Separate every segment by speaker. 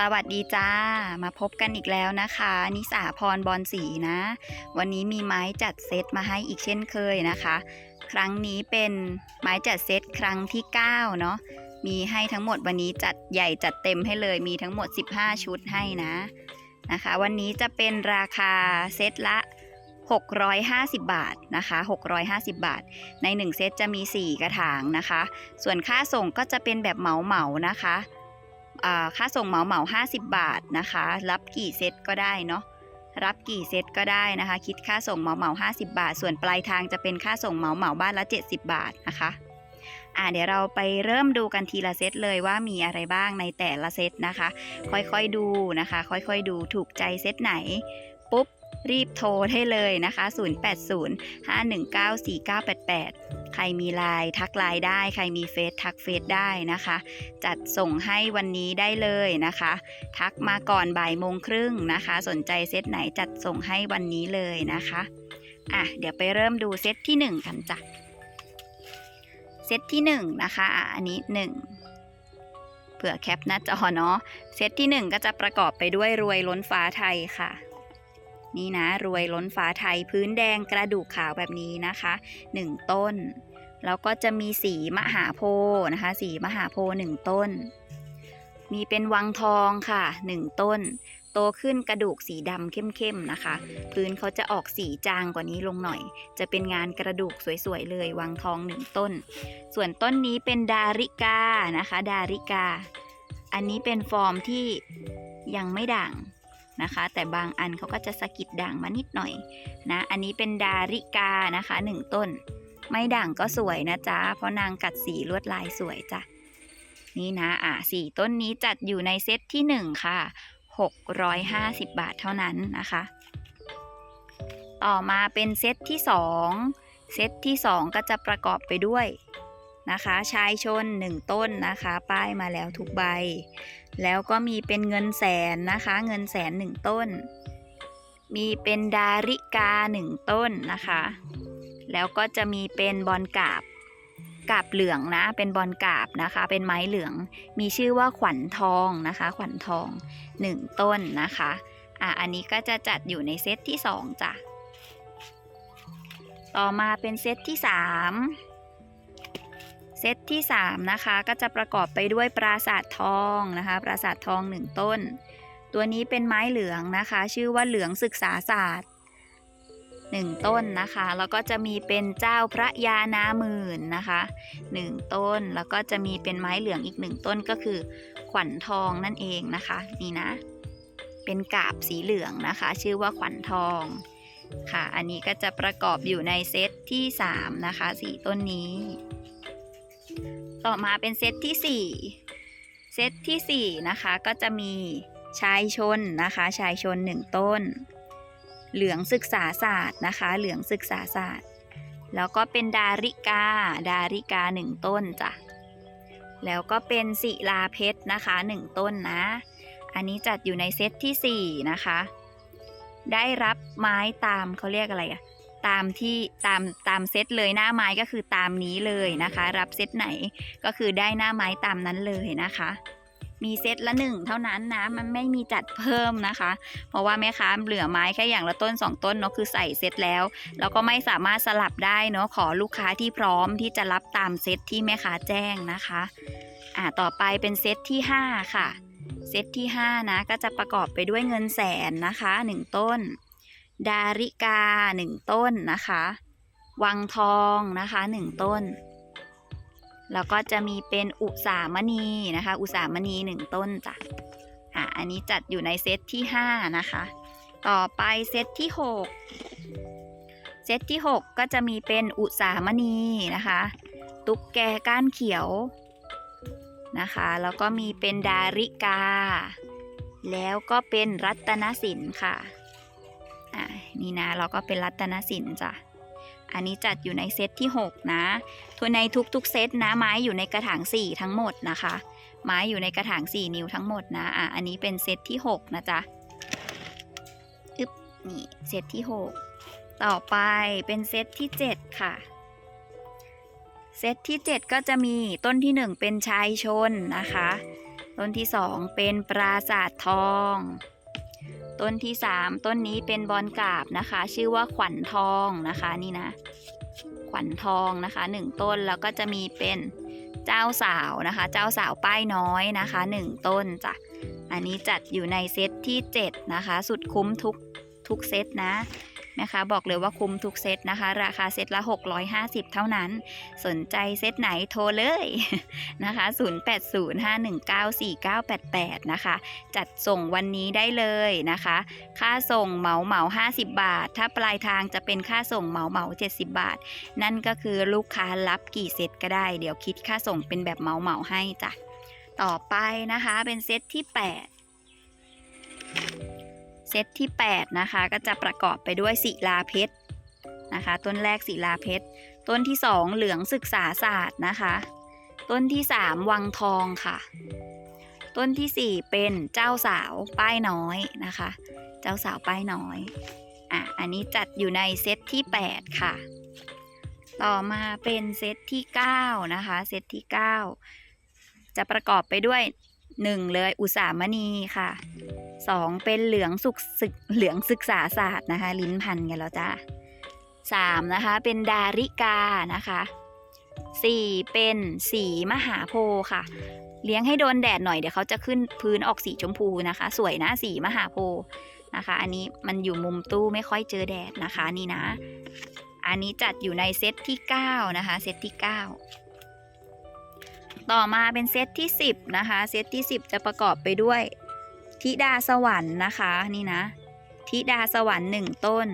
Speaker 1: สวัสดีจ้า มาพบกันอีกแล้วนะคะ นิสาพรบอลสีนะ วันนี้มีไม้จัดเซตมาให้อีกเช่นเคยนะคะ ครั้งนี้เป็นไม้จัดเซตครั้งที่ 9 เนาะมีให้ทั้งหมดวันนี้จัดใหญ่จัดเต็มให้เลยมีทั้งหมด 15 ชุดให้นะนะคะ วันนี้จะเป็นราคาเซตละ 650 บาทนะคะ 650 บาท ใน 1 เซตจะมี 4 กระถางนะคะ ส่วนค่าส่งก็จะเป็นแบบเหมาเหมานะคะ ค่าส่งเหมาเหมา50 บาทนะคะ รับกี่เซตก็ได้เนาะรับกี่เซตก็ได้นะคะ คิดค่าส่งเหมาเหมา50 บาท ส่วนปลายทางจะเป็นค่าส่งเหมาเหมาบ้านละ 70 บาทนะคะอ่าเดี๋ยวเราไปเริ่มดูกันทีละเซตเลยว่ามีอะไรบ้างในแต่ละเซตนะคะ ค่อยๆดูนะคะ ค่อยๆดูถูกใจเซตไหน ปุ๊บรีบโทรได้เลยนะคะ 0805194988 ใครมีไลน์ทักไลน์ได้ ใครมีเฟซทักเฟซได้นะคะ จัดส่งให้วันนี้ได้เลยนะคะ ทักมาก่อนบ่ายโมงครึ่งนะคะ สนใจเซตไหนจัดส่งให้วันนี้เลยนะคะอะเดี๋ยวไปเริ่มดูเซตที่ 1 กันจ้ะเซตที่ 1 นะคะอะอันนี้ 1 เผื่อแคปหน้าจอเนาะเซตที่ 1 ก็จะประกอบไปด้วยรวยล้นฟ้าไทยค่ะ นี่นะ รวยล้นฟ้าไทยพื้นแดงกระดูกขาวแบบนี้นะคะ 1 ต้น แล้วก็จะมีสีมหาโพธิ์นะคะ สีมหาโพธิ์หนึ่งต้น มีเป็นวังทองค่ะ1ต้น โตขึ้นกระดูกสีดำเข้มๆนะคะ พื้นเขาจะออกสีจางกว่านี้ลงหน่อย จะเป็นงานกระดูกสวยๆเลย วังทองหนึ่งต้น ส่วนต้นนี้เป็นดาริกานะคะ ดาริกา อันนี้เป็นฟอร์มที่ยังไม่ด่างนะคะแต่บางอันเขาก็จะสะกิดด่างมานิดหน่อยนะอันนี้เป็นดาริกานะคะหนึ่งต้น ไม่ด่างก็สวยนะจ๊ะ เพราะนางกัดสีลวดลายสวยจ้ะ นี่นะ อะสี่ต้นนี้จัดอยู่ในเซตที่หนึ่งค่ะหกร้อยห้าสิบบาทเท่านั้นนะคะ ต่อมาเป็นเซตที่สองเซตที่สองก็จะประกอบไปด้วยนะคะชายชนหนึ่งต้นนะคะ ป้ายมาแล้วทุกใบ แล้วก็มีเป็นเงินแสนนะคะ เงินแสนหนึ่งต้น มีเป็นดาริกาหนึ่งต้นนะคะ แล้วก็จะมีเป็นบอลกาบกาบเหลืองนะ เป็นบอลกาบนะคะ เป็นไม้เหลือง มีชื่อว่าขวัญทองนะคะ ขวัญทองหนึ่งต้นนะคะ อะ อันนี้ก็จะจัดอยู่ในเซตที่สองจ้ะ ต่อมาเป็นเซตที่สามเซตที่สามนะคะ ก็จะประกอบไปด้วยปราสาททองนะคะ ปราสาททองหนึ่งต้น ตัวนี้เป็นไม้เหลืองนะคะ ชื่อว่าเหลืองศึกษาศาสตร์ หนึ่งต้นนะคะ แล้วก็จะมีเป็นเจ้าพระยานาหมื่นนะคะหนึ่งต้นแล้วก็จะมีเป็นไม้เหลืองอีกหนึ่งต้นก็คือขวัญทองนั่นเองนะคะ นี่นะ เป็นกาบสีเหลืองนะคะ ชื่อว่าขวัญทองค่ะ อันนี้ก็จะประกอบอยู่ในเซตที่ 3 นะคะสี่ต้นนี้ ต่อมาเป็นเซตที่ 4 เซตที่ 4 นะคะ ก็จะมีชายชนนะคะ ชายชน 1 ต้น เหลืองศึกษาศาสตร์นะคะ เหลืองศึกษาศาสตร์ แล้วก็เป็นดาริกา ดาริกา1ต้นจ้ะ แล้วก็เป็นศิลาเพชรนะคะ1ต้นนะ อันนี้จัดอยู่ในเซตที่4นะคะ ได้รับไม้ตามเขาเรียกอะไรอะตามที่ตามตามเซตเลยหน้าไม้ก็คือตามนี้เลยนะคะ รับเซตไหนก็คือได้หน้าไม้ตามนั้นเลยนะคะ มีเซตละหนึ่งเท่านั้นนะ มันไม่มีจัดเพิ่มนะคะ เพราะว่าแม่ค้าเหลือไม้แค่อย่างละต้น 2 ต้นเนาะคือใส่เซตแล้ว แล้วก็ไม่สามารถสลับได้เนาะขอลูกค้าที่พร้อมที่จะรับตามเซตที่แม่ค้าแจ้งนะคะอ่าต่อไปเป็นเซตที่ 5 ค่ะ เซตที่ 5 นะก็จะประกอบไปด้วยเงินแสนนะคะ 1 ต้น ดาริกา 1 ต้นนะคะ วังทองนะคะ 1 ต้น แล้วก็จะมีเป็นอุสามณีนะคะ อุสามณี1ต้นจ้ะอะอันนี้จัดอยู่ในเซตที่5นะคะ ต่อไปเซตที่6เซตที่ 6 ก็จะมีเป็นอุสามณีนะคะ ตุ๊กแกก้านเขียวนะคะ แล้วก็มีเป็นดาริกา แล้วก็เป็นรัตนสินค่ะ อะนี่นะ เราก็เป็นรัตนสินจ้ะ อันนี้จัดอยู่ในเซตที่ 6 นะทุกในทุกๆเซตนะไม้อยู่ในกระถาง 4 ทั้งหมดนะคะ ไม้อยู่ในกระถาง 4 นิ้วทั้งหมดนะอะอันนี้เป็นเซตที่ 6 นะจ๊ะอึ๊บนี่เซตที่ 6 ต่อไปเป็นเซตที่ 7 ค่ะเซตที่ 7 ก็จะมีต้นที่ 1 เป็นชายชนนะคะ ต้นที่สองเป็นปราสาททอง ต้นที่สามต้นนี้เป็นบอลกาบนะคะ ชื่อว่าขวัญทองนะคะนี่นะ ขวัญทองนะคะหนึ่งต้นแล้วก็จะมีเป็นเจ้าสาวนะคะ เจ้าสาวป้ายน้อยนะคะหนึ่งต้นจ้ะอันนี้จัดอยู่ในเซตที่เจ็ดนะคะ สุดคุ้มทุกทุกเซตนะ นะคะ บอกเลยว่าคุ้มทุกเซตนะคะ ราคาเซตละ 650 เท่านั้น สนใจเซตไหนโทรเลยนะคะ 0805194988 นะคะ จัดส่งวันนี้ได้เลยนะคะ ค่าส่งเหมาเหมา50 บาท ถ้าปลายทางจะเป็นค่าส่งเหมาเหมา70 บาท นั่นก็คือลูกค้ารับกี่เซตก็ได้ เดี๋ยวคิดค่าส่งเป็นแบบเหมาเหมาให้จ้ะต่อไปนะคะเป็นเซตที่ 8 เซตที่ 8 นะคะ ก็จะประกอบไปด้วยศิลาเพชรนะคะ ต้นแรกศิลาเพชร ต้นที่ 2 เหลืองศึกษาศาสตร์นะคะ ต้นที่ 3 วังทองค่ะ ต้นที่ 4 เป็นเจ้าสาวป้ายน้อยนะคะ เจ้าสาวป้ายน้อยอะอันนี้จัดอยู่ในเซตที่ 8 ค่ะ ต่อมาเป็นเซตที่ 9 นะคะ เซตที่ 9 จะประกอบไปด้วย 1 เลยอุสามณีค่ะ 2เป็นเหลืองสุกศึกเหลืองศึกษาศาสตร์นะคะ ลิ้นพันกันแล้วจ้า3นะคะ เป็นดาริกานะคะ4เป็นสีมหาโพธิ์ค่ะ เลี้ยงให้โดนแดดหน่อยเดี๋ยวเขาจะขึ้นพื้นออกสีชมพูนะคะ สวยนะสีมหาโพธิ์นะคะ อันนี้มันอยู่มุมตู้ไม่ค่อยเจอแดดนะคะนี่นะ อันนี้จัดอยู่ในเซตที่9นะคะเซตที่ 9 ต่อมาเป็นเซตที่ 10นะคะเซตที่ 10 จะประกอบไปด้วย ธิดาสวรรค์นะคะนี่นะ ธิดาสวรรค์หนึ่งต้น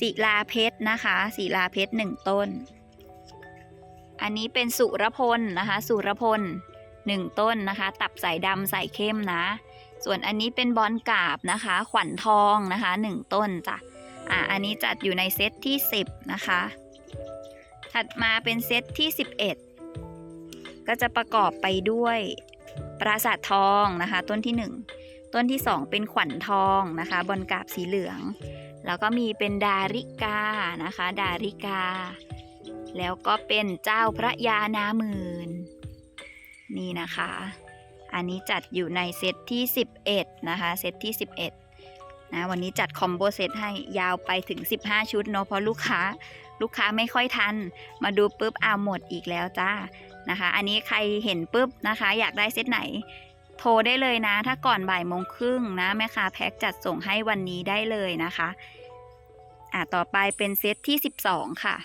Speaker 1: ศิลาเพชรนะคะศิลาเพชรหนึ่งต้น อันนี้เป็นสุรพลนะคะ สุรพลหนึ่งต้นนะคะ ตับสายดำสายเข้มนะ ส่วนอันนี้เป็นบอลกาบนะคะ ขวัญทองนะคะหนึ่งต้นจ้ะอะอันนี้จัดอยู่ในเซตที่10นะคะ ถัดมาเป็นเซตที่11ก็จะประกอบไปด้วยปราสาททองนะคะ ต้นที่1 ต้นที่ 2 เป็นขวัญทองนะคะบนกาบสีเหลือง แล้วก็มีเป็นดาริกานะคะ ดาริกา แล้วก็เป็นเจ้าพระยานาหมื่นนี่นะคะ อันนี้จัดอยู่ในเซตที่ 11 นะคะ เซตที่ 11นะวันนี้จัดคอมโบเซตให้ยาวไปถึง 15 ชุดเนาะเพราะลูกค้าลูกค้าไม่ค่อยทัน มาดูปุ๊บเอาหมดอีกแล้วจ้านะคะ อันนี้ใครเห็นปุ๊บนะคะ อยากได้เซตไหน ทรได้เลยนะ ถ้าก่อนบ่ายโมงครึ่งนะแม่ค้าแพ็กจัดส่งให้วันนี้ได้เลยนะคะอะต่อไปเป็นเซตที่ 12 ค่ะ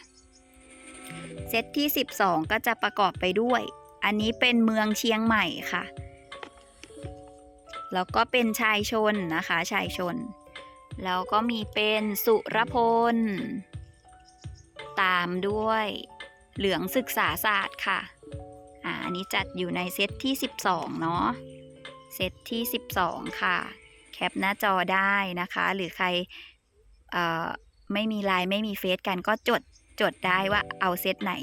Speaker 1: เซตที่ 12 ก็จะประกอบไปด้วย อันนี้เป็นเมืองเชียงใหม่ค่ะ แล้วก็เป็นชายชนนะคะ ชายชน แล้วก็มีเป็นสุรพล ตามด้วยเหลืองศึกษาศาสตร์ค่ะ อ่าอันนี้จัดอยู่ในเซตที่ 12 เนาะ เซตที่ 12 ค่ะ แคปหน้าจอได้นะคะ หรือใครไม่มีไลน์ไม่มีเฟซกันก็จดจดได้ว่าเอาเซตไหน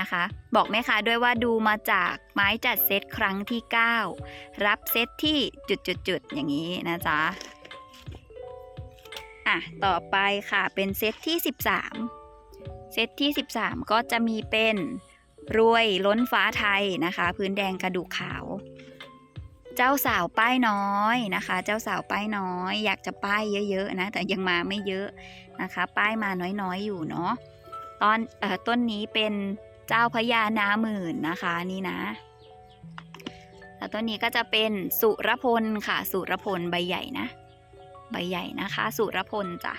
Speaker 1: นะคะ บอกแม่ค้าด้วยว่าดูมาจากไม้จัดเซตครั้งที่ 9 รับเซตที่จุดๆๆอย่างนี้นะจ๊ะอะต่อไปค่ะเป็นเซตที่ 13 เซตที่ 13 ก็จะมีเป็นรวยล้นฟ้าไทยนะคะ พื้นแดงกระดูกขาว เจ้าสาวป้ายน้อยนะคะ เจ้าสาวป้ายน้อย อยากจะป้ายเยอะๆนะ แต่ยังมาไม่เยอะนะคะ ป้ายมาน้อยๆอยู่เนาะตอนเอ่อต้นนี้เป็นเจ้าพญานาหมื่นนะคะนี่นะแล้วต้นนี้ก็จะเป็นสุรพลค่ะ สุรพลใบใหญ่นะ ใบใหญ่นะคะ สุรพลจ้ะ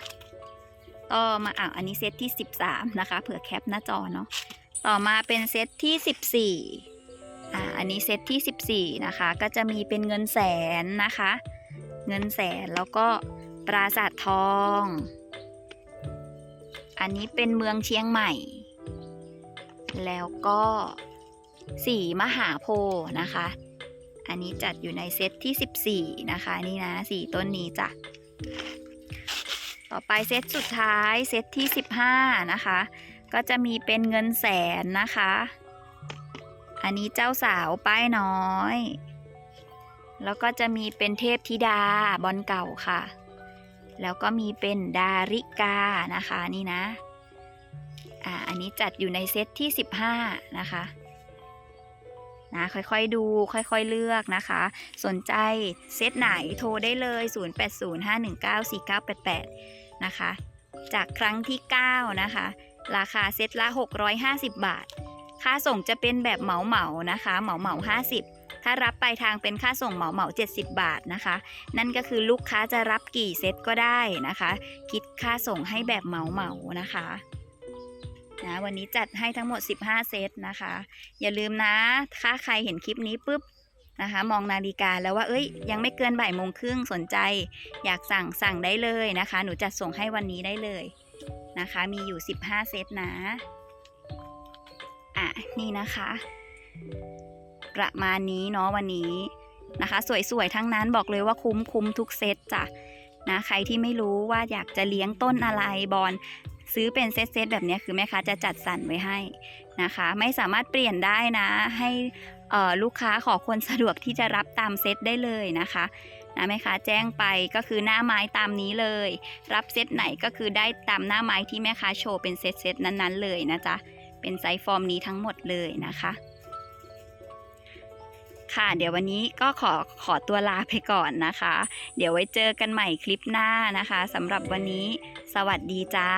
Speaker 1: ต่อมาอะอันนี้เซตที่ 13 นะคะเผื่อแคปหน้าจอเนาะต่อมาเป็นเซตที่ 14 อ่าอันนี้เซตที่ 14 นะคะ ก็จะมีเป็นเงินแสนนะคะ เงินแสนแล้วก็ปราสาททอง อันนี้เป็นเมืองเชียงใหม่ แล้วก็สีมหาโพธิ์นะคะ อันนี้จัดอยู่ในเซตที่ 14 นะคะ นี่นะสี่ต้นนี้จ้ะ ต่อไปเซตสุดท้ายเซตที่ 15 นะคะ ก็จะมีเป็นเงินแสนนะคะ อันนี้เจ้าสาวป้ายน้อย แล้วก็จะมีเป็นเทพธิดาบอลเก่าค่ะ แล้วก็มีเป็นดาริกานะคะนี่นะ อ่า อันนี้จัดอยู่ในเซตที่ 15 นะคะนะค่อยๆดูค่อยๆเลือกนะคะ สนใจเซตไหนโทรได้เลย 0805194988 นะคะ จากครั้งที่ 9 นะคะ ราคาเซตละ 650 บาท ค่าส่งจะเป็นแบบเหมาเหมานะคะเหมาเหมา50ถ้ารับไปลายทางเป็นค่าส่งเหมาเหมา70 บาทนะคะ นั่นก็คือลูกค้าจะรับกี่เซตก็ได้นะคะ คิดค่าส่งให้แบบเหมาเหมานะคะนะวันนี้จัดให้ทั้งหมด 15 เซตนะคะ อย่าลืมนะถ้าใครเห็นคลิปนี้ปุ๊บนะคะ มองนาฬิกาแล้วว่าเอ้ย ยังไม่เกินบ่ายโมงครึ่งสนใจ อยากสั่งสั่งได้เลยนะคะ หนูจัดส่งให้วันนี้ได้เลยนะคะ มีอยู่ 15 เซตนะ อะนี่นะคะ ประมาณนี้เนาะวันนี้นะคะ สวยๆทั้งนั้นบอกเลยว่าคุ้มคุ้มทุกเซตจ้ะนะใครที่ไม่รู้ว่าอยากจะเลี้ยงต้นอะไรบอลซื้อเป็นเซตๆแบบนี้คือแม่ค้าจะจัดสรรไว้ให้นะคะ ไม่สามารถเปลี่ยนได้นะให้ลูกค้าขอคนสะดวกที่จะรับตามเซตได้เลยนะคะนะแม่ค้าแจ้งไปก็คือหน้าไม้ตามนี้เลย รับเซตไหนก็คือได้ตามหน้าไม้ที่แม่ค้าโชว์เป็นเซตเซตๆนั้นๆเลยนะจ๊ะ เป็นไซส์ฟอร์มนี้ทั้งหมดเลยนะคะ ค่ะ เดี๋ยววันนี้ก็ขอขอตัวลาไปก่อนนะคะ เดี๋ยวไว้เจอกันใหม่คลิปหน้านะคะสำหรับวันนี้ สวัสดีจ้า